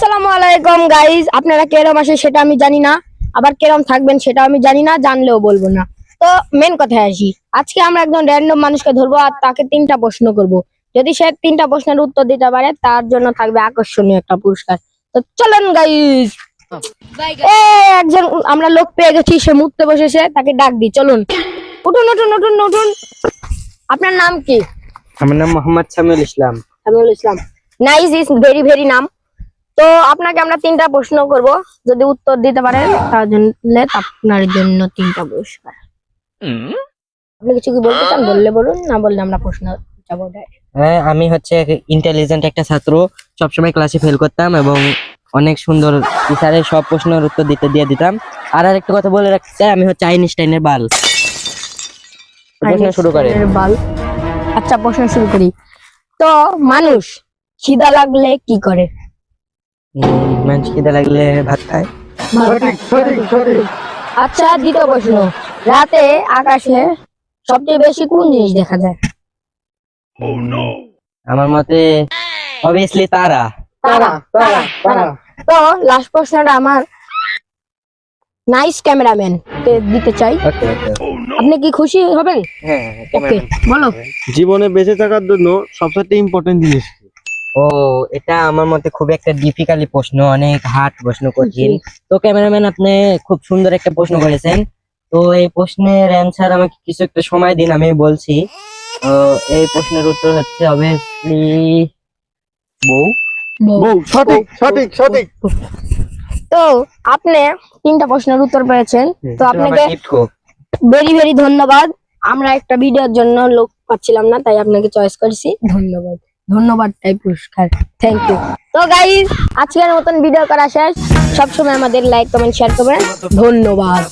আসসালামু আলাইকুম গাইজ আপনারা কেরম আসে সেটা আমি জানি না। আবার কেরম থাকবেন সেটা আমি জানি না জানলেও বলব না। তো মেন কথায় আসি। আজকে আমরা একজন র্যান্ডম মানুষকে ধরবো আর তাকে তিনটা প্রশ্ন করব। যদি সে তিনটা প্রশ্নের উত্তর দিতে পারে তার জন্য থাকবে আকর্ষণীয় একটা পুরস্কার। তো চলেন গাইজ একজন আমরা লোক পেয়ে গেছি সে মুততে বসেছে তাকে ডাক দিই। চলুন। উঠুন উঠুন উঠুন উঠুন। আপনার নাম কি? আমার নাম Mohammad Samiul Islam. Samiul Islam. Nice is very very নাম। তো আপনাকে আমরা তিনটা প্রশ্ন করব। যদি উত্তর দিতে পারেন তাহলে আপনার জন্য তিনটা পুরস্কার। আপনি কিছু কি বলতে চান? বললে বলুন না বললে আমরা প্রশ্ন যাব হ্যাঁ আমি হচ্ছে ইন্টেলিজেন্ট একটা ছাত্র সবসময় ক্লাসে ফেল করতাম এবং অনেক সুন্দর টিচারের সব প্রশ্নের উত্তর দিতে দিয়ে দিতাম। আর আরেকটা কথা বলে রাখতে চাই আমি হচ্ছে আইনস্টাইনের বাল। প্রশ্ন শুরু করে বাল। আচ্ছা প্রশ্ন শুরু করি। তো মানুষ খিদা লাগলে কি করে? মানুষ খিদে লাগলে ভাত খায় আচ্ছা দ্বিতীয় প্রশ্ন। রাতে আকাশে সবচেয়ে বেশি কোন জিনিস দেখা যায়? আমার মতে অবভিয়াসলি তারা। তারা তারা তারা। তো লাস্ট প্রশ্নটা আমার নাইস ক্যামেরাম্যান দিতে চাই। আপনি কি খুশি হবেন? হ্যাঁ ওকে বলো। জীবনে বেঁচে থাকার জন্য সবচেয়ে ইম্পর্টেন্ট জিনিস। কি? ও এটা আমার মতে খুব একটা ডিফিকাল্ট প্রশ্ন অনেক হার্ড প্রশ্ন কঠিন। তো ক্যামেরাম্যান আপনি খুব সুন্দর একটা প্রশ্ন করেছেন। তো এই প্রশ্নের অ্যান্সার আমাকে কিছু একটা সময় দিন আমি বলছি। তো এই প্রশ্নের উত্তর হচ্ছে অবভিয়াসলি বউ। বউ। সঠিক সঠিক সঠিক। তো আপনি তিনটা প্রশ্নের উত্তর পেয়েছেন। তো আপনাকে ভেরি ভেরি ধন্যবাদ। আমরা একটা ভিডিওর জন্য লোক পাচ্ছিলাম না তাই আপনাকে চয়েস করেছি। ধন্যবাদ। ধন্যবাদ তাই পুরস্কার। থ্যাংক ইউ তো গাইজ আজকের মতন ভিডিও করা শেষ। সবসময় আমাদের লাইক কমেন্ট শেয়ার করবেন। ধন্যবাদ.